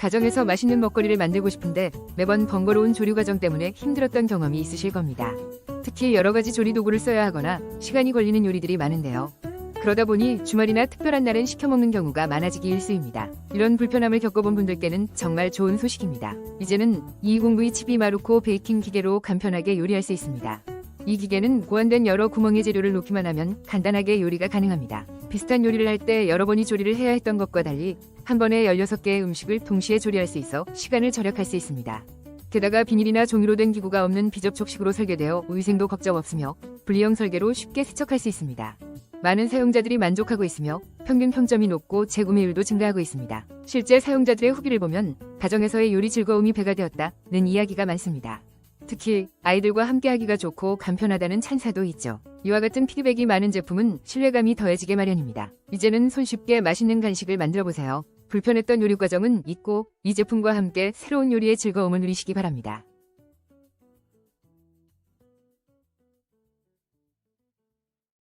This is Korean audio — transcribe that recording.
가정에서 맛있는 먹거리를 만들고 싶은데 매번 번거로운 조리 과정 때문에 힘들었던 경험이 있으실 겁니다. 특히 여러 가지 조리 도구를 써야 하거나 시간이 걸리는 요리들이 많은데요. 그러다 보니 주말이나 특별한 날엔 시켜 먹는 경우가 많아지기 일쑤입니다. 이런 불편함을 겪어본 분들께는 정말 좋은 소식입니다. 이제는 220V 치비 마루코 베이킹 기계로 간편하게 요리할 수 있습니다. 이 기계는 고안된 여러 구멍의 재료를 놓기만 하면 간단하게 요리가 가능합니다. 비슷한 요리를 할 때 여러 번이 조리를 해야 했던 것과 달리 한 번에 16개의 음식을 동시에 조리할 수 있어 시간을 절약할 수 있습니다. 게다가 비닐이나 종이로 된 기구가 없는 비접촉식으로 설계되어 위생도 걱정 없으며 분리형 설계로 쉽게 세척할 수 있습니다. 많은 사용자들이 만족하고 있으며 평균 평점이 높고 재구매율도 증가하고 있습니다. 실제 사용자들의 후기를 보면 가정에서의 요리 즐거움이 배가 되었다는 이야기가 많습니다. 특히 아이들과 함께하기가 좋고 간편하다는 찬사도 있죠. 이와 같은 피드백이 많은 제품은 신뢰감이 더해지게 마련입니다. 이제는 손쉽게 맛있는 간식을 만들어 보세요. 불편했던 요리 과정은 잊고 이 제품과 함께 새로운 요리의 즐거움을 누리시기 바랍니다.